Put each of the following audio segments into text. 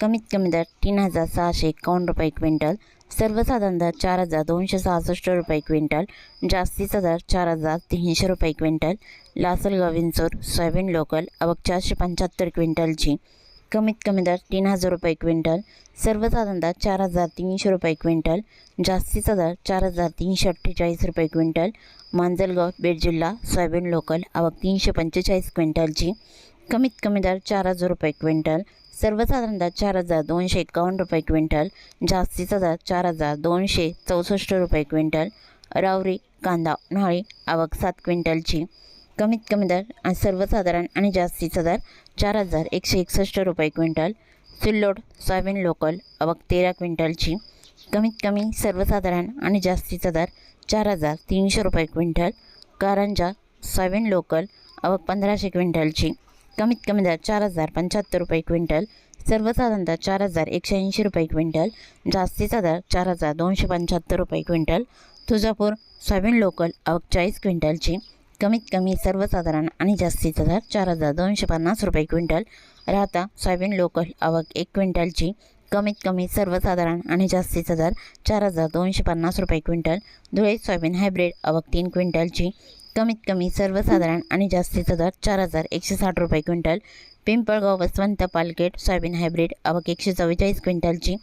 कमीत कमी दर तीन हजार सहाशे एकावन्न रुपये क्विंटल सर्वसाधारण दर चार हजार दोनशे सहासष्ट रुपये क्विंटल जास्तीचा दर चार हजार तीनशे रुपये quintal Lasalgaon Vinchur soybean local आवक चारशे पंच्याहत्तर क्विंटलची. कमीत कमी दर तीन हजार रुपये क्विंटल सर्वसाधारण दर चार हजार तीनशे रुपये क्विंटल जास्तीचा दर चार हजार तीनशे अठ्ठेचाळीस रुपये क्विंटल मांजलगाव बीड जिल्हा सोयाबीन लोकल आवक तीनशे पंचेचाळीस क्विंटलची. कमीत कमी दर चार हजार रुपये क्विंटल सर्वसाधारण दर चार हजार दोनशे एकावन्न रुपये क्विंटल जास्तीचा दर चार हजार दोनशे चौसष्ट रुपये क्विंटल रावरी कांदा उन्हाळी आवक सात क्विंटलची. कमीत कमी दर आणि सर्वसाधारण आणि जास्तीचा दर चार हजार एकशे एकसष्ट रुपये क्विंटल सिल्लोड सोयाबीन लोकल आवक तेरा क्विंटलची. कमीत कमी सर्वसाधारण आणि जास्तीचा दर चार हजार तीनशे रुपये क्विंटल कारंजा सोयाबीन लोकल आवक पंधराशे क्विंटलची. कमीत कमी दर चार हजार पंच्याहत्तर रुपये क्विंटल सर्वसाधारण दर चार हजार एकशे ऐंशी रुपये क्विंटल जास्तीचा दर चार हजार दोनशे पंच्याहत्तर रुपये क्विंटल तुळजापूर सोयाबीन लोकल आवक चाळीस क्विंटलची कमीत कमी सर्वसाधारण आणि जास्तीचा दर चार हजार दोनशे पन्नास रुपये क्विंटल राहता सोयाबीन लोकल आवक एक क्विंटलची कमीत कमी सर्वसाधारण आणि जास्तीचा दर चार हजार दोनशे पन्नास रुपये क्विंटल धुळे सोयाबीन हायब्रिड आवक तीन क्विंटलची कमीत कमी सर्वसाधारण आणि जास्तीचा दर चार हजार एकशे साठ रुपये क्विंटल पिंपळगाव वसवंत पालकेट सोयाबीन हायब्रिड आवक एकशे चव्वेचाळीस क्विंटलची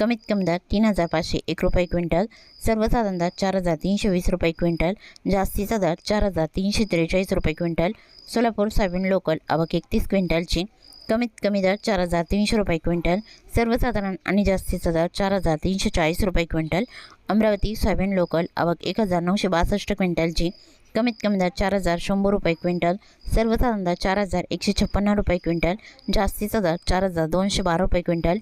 कमीत कमी दर तीन हजार पाचशे एक रुपये क्विंटल सर्वसाधारण दर चार हजार तीनशे वीस रुपये क्विंटल जास्तीचा दर चार हजार तीनशे त्रेचाळीस रुपये क्विंटल सोलापूर सोयाबीन लोकल आवक एकतीस क्विंटलची कमीत कमी दर चार हजार तीनशे रुपये क्विंटल सर्वसाधारण आणि जास्तीचा दर चार हजार तीनशे चाळीस रुपये क्विंटल अमरावती सोयाबीन लोकल आवक एक हजार नऊशे बासष्ट क्विंटलची कमीत कमी दर चार हजार शंभर रुपये क्विंटल सर्वसाधारण दर चार हजार एकशे छप्पन्न रुपये क्विंटल जास्तीचा दर चार हजार दोनशे बारा रुपये क्विंटल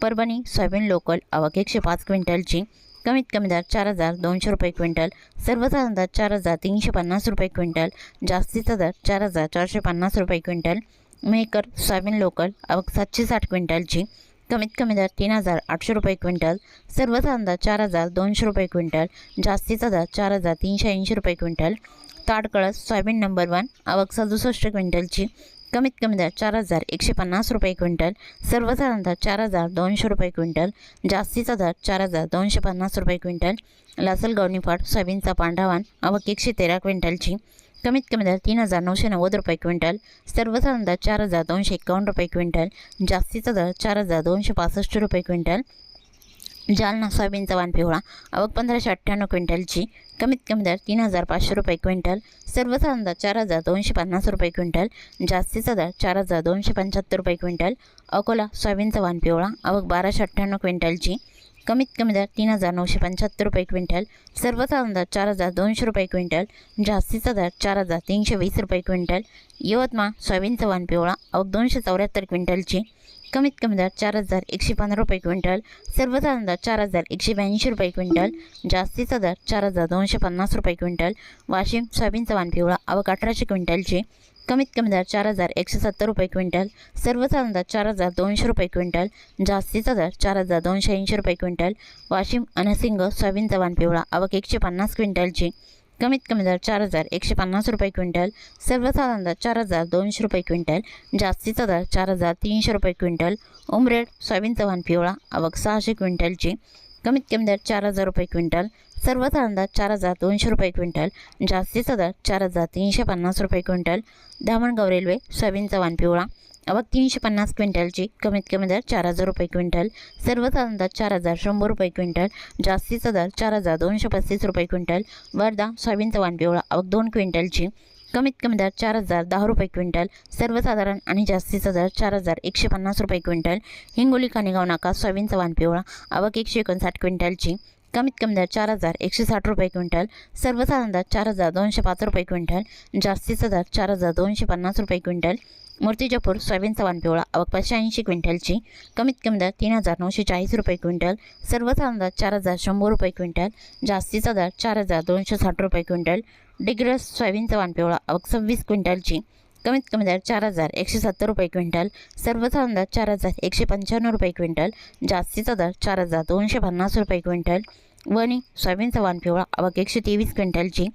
परभणी सोयाबीन लोकल आवक एकशे पाच क्विंटलची कमीत कमी दर चार हजार दोनशे रुपये क्विंटल सर्वसाधारण दर चार हजार तीनशे पन्नास रुपये क्विंटल जास्तीचा दर चार हजार चारशे पन्नास रुपये क्विंटल मेकर सोयाबीन लोकल आवक सातशे साठ क्विंटलची कमीत कमी दर तीन हजार आठशे रुपये क्विंटल सर्वसाधारण दर चार हजार दोनशे रुपये क्विंटल जास्तीचा दर चार हजार तीनशे ऐंशी रुपये quintal. Tadkalas soybean number one आवक सदुसष्ट क्विंटलची कमीत कमी दर चार हजार एकशे पन्नास रुपये क्विंटल सर्वसाधारणतः चार हजार दोनशे रुपये क्विंटल जास्तीचा दर चार हजार दोनशे पन्नास रुपये क्विंटल. लासलगाव निफाड सोयाबीनचा पांढरावान आवक एकशे तेरा क्विंटलची कमीत कमी दर तीन हजार नऊशे नव्वद रुपये क्विंटल सर्वसाधारण दर चार हजार दोनशे एकावन्न रुपये क्विंटल जास्तीचा दर चार हजार दोनशे पासष्ट रुपये क्विंटल. जालना सोयाबीनचा वान पिवळा आवक पंधराशे अठ्ठ्याण्णव क्विंटलची कमीत कमी दर तीन हजार पाचशे रुपये क्विंटल सर्वसाधारण दर चार हजार दोनशे पन्नास रुपये क्विंटल जास्तीचा दर चार हजार दोनशे पंच्याहत्तर रुपये क्विंटल. अकोला सोयाबीनचा वान पिवळा आवक बाराशे अठ्ठ्याण्णव क्विंटलची कमीत कमी दर तीन हजार नऊशे पंच्याहत्तर रुपये क्विंटल सर्वसाधारण दर चार हजार दोनशे रुपये क्विंटल जास्तीचा दर चार हजार तीनशे वीस रुपये क्विंटल यवतमाळ सोयाबीनचा वाण पिवळा आवक दोनशे चौऱ्याहत्तर क्विंटलची कमीत कमी दर चार हजार एकशे पंधरा रुपये क्विंटल सर्वसाधारण दर चार हजार एकशे ब्याऐंशी रुपये क्विंटल जास्तीचा दर चार हजार दोनशे पन्नास रुपये क्विंटल वाशिम सोयाबीनचा वाण पिवळा आवक अठराशे क्विंटलची कमीत कमी दर चार हजार एकशे सत्तर रुपये क्विंटल सर्वसाधारण दर चार हजार दोनशे रुपये क्विंटल जास्तीचा दर चार हजार दोनशे ऐंशी रुपये क्विंटल वाशिम अनसिंग सोयाबीन जवान पिवळा आवक एकशे पन्नास क्विंटलची. कमीत कमी दर चार हजार एकशे पन्नास रुपये क्विंटल सर्वसाधारण दर चार हजार दोनशे रुपये क्विंटल जास्तीचा दर चार हजार तीनशे रुपये क्विंटल उमरेड सोयाबीन वाण पिवळा आवक सहाशे क्विंटलची. कमीत कमी दर चार हजार रुपये क्विंटल सर्वसाधारण दर चार हजार दोनशे रुपये क्विंटल जास्तीचा दर चार हजार तीनशे पन्नास रुपये क्विंटल धामणगाव रेल्वे सोयाबीनचा वाण पिवळा अवघ तीनशे पन्नास क्विंटलची कमीत कमी दर चार हजार रुपये क्विंटल सर्वसाधारण दर चार हजार शंभर रुपये क्विंटल जास्तीचा दर चार हजार दोनशे पस्तीस रुपये क्विंटल वर्धा सोयाबीनचा वाण पिवळा अवघ दोन क्विंटलची कमीत कमी दर चार हजार दहा रुपये क्विंटल सर्वसाधारण आणि जास्तीचा दर चार हजार एकशे पन्नास रुपये क्विंटल. हिंगोली कानेगाव नाका सोयाबीनचा वाण पिवळा आवक एकशे एकोणसाठ क्विंटलची. कमीत कमी दर चार हजार एकशे साठ रुपये क्विंटल सर्वसाधारण दर चार हजार दोनशे पाच रुपये क्विंटल जास्तीचा दर चार हजार दोनशे पन्नास रुपये क्विंटल. मूर्तिजापूर सोयाबीनचा वाण पिवळा आवक पाचशे ऐंशी क्विंटलची. कमीत कमी दर तीन हजार नऊशे चाळीस रुपये क्विंटल सर्वसाधारण दर चार हजार शंभर रुपये क्विंटल जास्तीचा दर चार हजार दोनशे साठ रुपये क्विंटल. डिग्रस सोयाबीनचा वानपिवळा सव्वीस क्विंटलची कमीत कमी दर चार हजार एकशे सत्तर रुपये क्विंटल सर्वसाधारण दर चार हजार एकशे पंच्याण्णव रुपये क्विंटल जास्तीचा दर चार हजार दोनशे पन्नास रुपये क्विंटल वणी सोयाबीनचा वानपिवळा आवक एकशे तेवीस क्विंटलची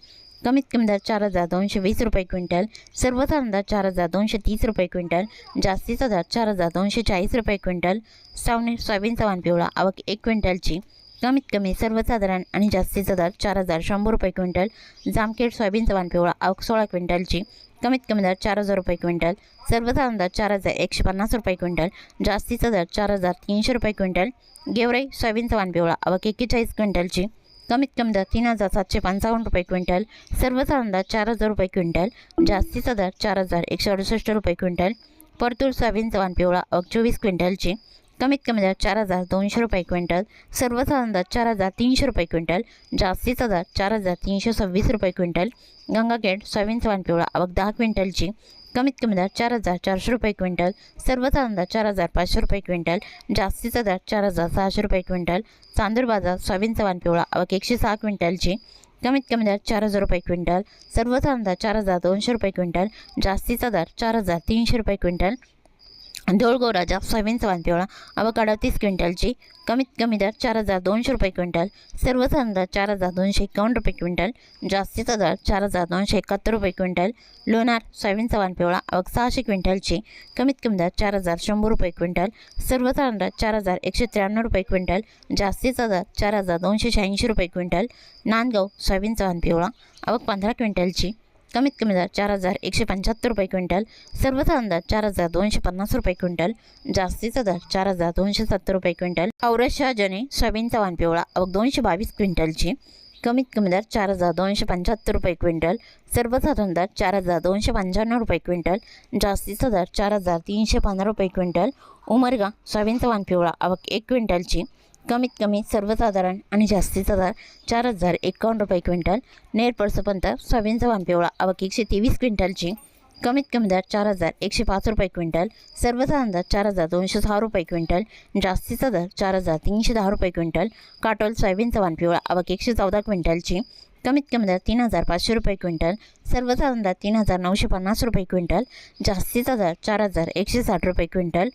कमीत कमी दर चार हजार दोनशे वीस रुपये क्विंटल सर्वसाधारण दर चार हजार दोनशे तीस रुपये क्विंटल जास्तीचा दर चार हजार दोनशे चाळीस रुपये क्विंटल सावणी सोयाबीनचा वानपिवळा आवक एक क्विंटलची कमीत कमी सर्वसाधारण आणि जास्तीचा दर चार हजार शंभर रुपये क्विंटल जामखेड सोयाबीनचा वाण पिवळा आवक सोळा क्विंटलची कमीत कमी दर चार हजार रुपये क्विंटल सर्वसाधारण दर चार हजार एकशे पन्नास रुपये क्विंटल जास्तीचा दर चार हजार तीनशे रुपये क्विंटल गेवराई सोयाबीनचा वाण पिवळा आवक एक्केचाळीस क्विंटलची कमीत कमी दर तीन हजार सातशे पंचावन्न रुपये क्विंटल सर्वसाधारण दर चार हजार रुपये क्विंटल जास्तीचा दर चार हजार एकशे अडुसष्ट रुपये क्विंटल परतूर सोयाबीनचा वाण पिवळा अवघ चोवीस क्विंटलची कमीत कमी दर चार हजार दोनशे रुपये क्विंटल सर्वसाधारण दर चार हजार तीनशे रुपये क्विंटल जास्तीचा दर चार हजार तीनशे सव्वीस रुपये क्विंटल गंगाखेड सोयाबीनचा सवान पिवळा अवघ दहा क्विंटलची कमीत कमी दर चार हजार चारशे रुपये क्विंटल सर्वसाधारण दर चार हजार पाचशे रुपये क्विंटल जास्तीचा दर चार हजार सहाशे रुपये क्विंटल चांदूर बाजार सोयाबीनचा सवान पिवळा अवघ एकशे सहा क्विंटलची कमीत कमी दर चार हजार रुपये क्विंटल सर्वसाधारण दर चार हजार दोनशे रुपये क्विंटल जास्तीचा दर चार हजार तीनशे रुपये क्विंटल देऊळगाव राजा सोयाबीन सवान पिवळा अवक तीस क्विंटलची कमीत कमी दर चार हजार दोनशे रुपये क्विंटल सर्वसाधारण दर चार हजार दोनशे एकावन्न रुपये क्विंटल जास्तीचा दर चार हजार दोनशे एकाहत्तर रुपये क्विंटल लोणार सोयाबीन सवान पिवळा अवक सहाशे क्विंटलची कमीत कमी दर चार हजार शंभर रुपये क्विंटल सर्वसाधारण दर चार हजार एकशे त्र्याण्णव रुपये क्विंटल जास्तीचा दर चार हजार दोनशे शहाऐंशी रुपये क्विंटल नांदगाव सोयाबीन वाण पिवळा अवक पंधरा क्विंटलची कमीत कमी दर चार हजार एकशे पंच्याहत्तर रुपये क्विंटल सर्वसाधारण दर चार हजार दोनशे पन्नास रुपये क्विंटल जास्तीचा दर चार हजार दोनशे सत्तर रुपये क्विंटल औरशा जने सोयाबीनचा वाण पिवळा अवघ दोनशे बावीस क्विंटलची. कमीत कमी दर चार हजार दोनशे पंच्याहत्तर रुपये क्विंटल सर्वसाधारण दर चार हजार दोनशे पंच्याण्णव रुपये क्विंटल जास्तीचा दर चार हजार तीनशे पंधरा रुपये क्विंटल उमरगा सोयाबीनचा वाण पिवळा अवघ एक क्विंटलची. कमीत कमी सर्वसाधारण आणि जास्तीचा दर चार हजार एकावन्न रुपये क्विंटल नेर पळसपंत सोयाबीनचा वानपिवळा पिवळा एकशे तेवीस क्विंटलची कमीत कमी दर चार हजार एकशे पाच रुपये क्विंटल सर्वसाधारण दर चार हजार दोनशे सहा रुपये क्विंटल जास्तीचा दर चार हजार तीनशे दहा रुपये क्विंटल काटोल सोयाबीनचा वानपिवळा पिवळा अवक एकशे चौदा क्विंटलची कमीत कमी दर तीन हजार पाचशे रुपये क्विंटल सर्वसाधारण दर तीन हजार नऊशे पन्नास रुपये क्विंटल जास्तीचा दर चार हजार एकशे साठ रुपये क्विंटल